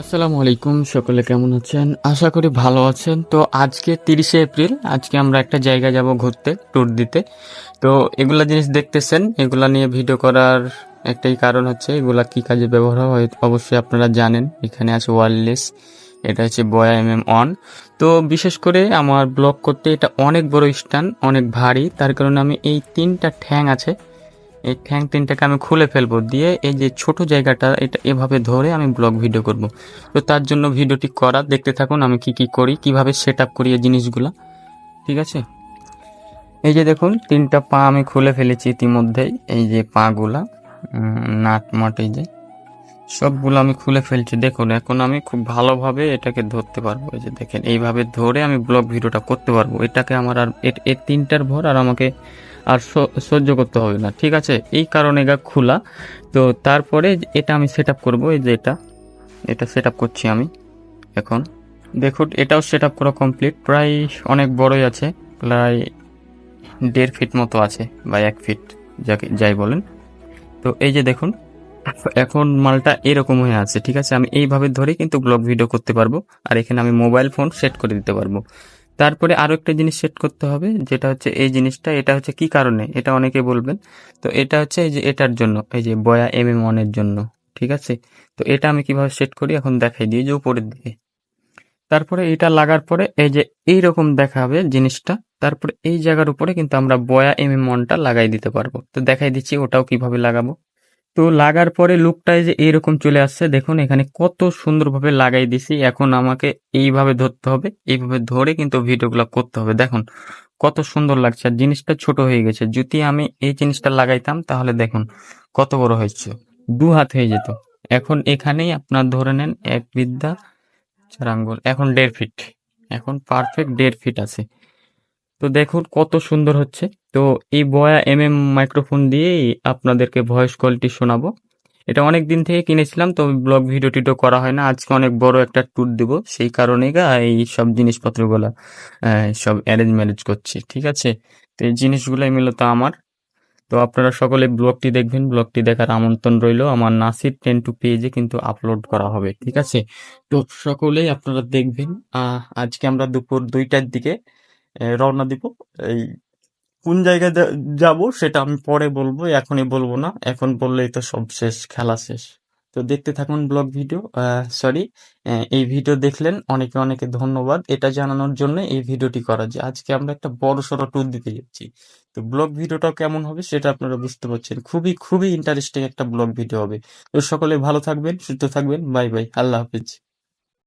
আসসালামু আলাইকুম, সকলে কেমন আছেন? আশা করি ভালো আছেন। তো আজকে তিরিশে এপ্রিল, আজকে আমরা একটা জায়গায় যাব ঘুরতে ট্যুর দিতে। তো এগুলা জিনিস দেখতেছেন, এগুলা নিয়ে ভিডিও করার একটাই কারণ হচ্ছে এগুলা কি কাজে ব্যবহার হয় অবশ্যই আপনারা জানেন। এখানে আছে ওয়ারলেস এটা হচ্ছে বয়া এম এম অন তো বিশেষ করে আমার ব্লগ করতে এটা অনেক বড় স্ট্যান্ড অনেক ভারী, তার কারণে আমি এই তিনটা ঠ্যাং আছে এই ঠ্যাং তিনটাকে আমি খুলে ফেলব। দিয়ে এই যে ছোট জায়গাটা, এটা এভাবে ধরে আমি ব্লগ ভিডিও করব। তো তার জন্য ভিডিওটি করা, দেখতে থাকুন আমি কি কি করি, কীভাবে সেট আপ করি এই জিনিসগুলো। ঠিক আছে? এই যে দেখুন, তিনটা পা আমি খুলে ফেলেছি ইতিমধ্যেই। এই যে পাগুলা নাট মাট এই যে। সবগুলো আমি খুলে ফেলছি। দেখুন, এখন আমি খুব ভালোভাবে এটাকে ধরতে পারব। এই যে দেখেন, এইভাবে ধরে আমি ব্লগ ভিডিওটা করতে পারব। এটাকে আমার আর এর তিনটার ভর আর আমাকে আর সহ্য করতে হবে না, ঠিক আছে? এই কারণে গা খোলা। তো তারপরে এটা আমি সেট আপ করব। এই যে এটা এটা সেট আপ করছি আমি এখন। দেখুন, এটাও সেট আপ করা কমপ্লিট প্রায় অনেক বড়ই আছে। প্রায় দেড় ফিট মতো আছে বা এক ফিট যাকে যাই বলেন। তো এই যে দেখুন এখন মালটা এরকম হয়ে আছে, ঠিক আছে? আমি এইভাবে ধরে কিন্তু ব্লগ ভিডিও করতে পারব, আর এখানে আমি মোবাইল ফোন সেট করে দিতে পারব। তারপরে আরও একটা জিনিস সেট করতে হবে, যেটা হচ্ছে এই জিনিসটা, এটা হচ্ছে কি কারণে? এটা অনেকে বলবেন। তো এটা হচ্ছে এই যে এটার জন্য, এই যে বয়া এম এম ওয়ানের জন্য, ঠিক আছে? তো এটা আমি কীভাবে সেট করি? এখন দেখাই দিই যে উপরের দিকে। তারপরে এটা লাগার পরে এই যে এই এইরকম দেখাবে জিনিসটা, তারপরে এই জায়গার উপরে কিন্তু আমরা বয়া এম এম ওয়ানটা লাগাই দিতে পারব। তো দেখাই দিচ্ছি, ওটাও কীভাবে লাগাবো। তো লাগার পরে লুকটা এই যে এইরকম চলে আসছে, দেখুন এখানে কত সুন্দরভাবে লাগাই দিছি। এখন আমাকে এইভাবে ধরতে হবে, এইভাবে ধরে কিন্তু ভিডিওগুলো করতে হবে। দেখুন, কত সুন্দর লাগছে। আর জিনিসটা ছোট হয়ে গেছে। যদি আমি এই জিনিসটা লাগাইতাম, তাহলে দেখুন কত বড় হয়েছে। দু হাত হয়ে যেত। এখন এখানেই আপনার ধরে নেন এক বিদ্যা চার আঙ্গুল। এখন দেড় ফিট এখন পারফেক্ট দেড় ফিট আছে। তো দেখুন কত সুন্দর হচ্ছে। তো এই বয়া এম এম মাইক্রোফোন দিয়েই আপনাদেরকে ভয়েস কোয়ালিটি শোনাবো। এটা অনেক দিন থেকে কিনেছিলাম, তো ব্লগ ভিডিও টিডিও করা হয় না। আজকে অনেক বড় একটা ট্যুর দিব, সেই কারণে গা এই সব জিনিসপত্রগুলো সব অ্যারেঞ্জ ম্যারেজ করছি, ঠিক আছে? তো এই জিনিসগুলোই মূলত আমার। তো আপনারা সকলে ব্লগটি দেখবেন, ব্লগটি দেখার আমন্ত্রণ রইল আমার নাসির টেন টু পেজে কিন্তু আপলোড করা হবে, ঠিক আছে? তো সকলেই আপনারা দেখবেন আজকে আমরা দুপুর দুইটার দিকে রওনা দিব। এই কোন জায়গায় যাব সেটা আমি পরে বলব, এখনই বলব না। এখন বললেই তো সব শেষ, খেলা শেষ। তো দেখতে থাকুন ব্লগ ভিডিও। সরি এই ভিডিও দেখলেন, অনেকে অনেকে ধন্যবাদ। এটা জানানোর জন্য এই ভিডিওটি করা যে আজকে আমরা একটা বড় সড়ো ট্যুর দিতে যাচ্ছি। তো ব্লগ ভিডিওটা কেমন হবে সেটা আপনারা বুঝতে পারছেন। খুবই খুবই ইন্টারেস্টিং একটা ব্লগ ভিডিও হবে। তো সকলে ভালো থাকবেন, সুস্থ থাকবেন। Bye bye. আল্লাহ হাফিজ।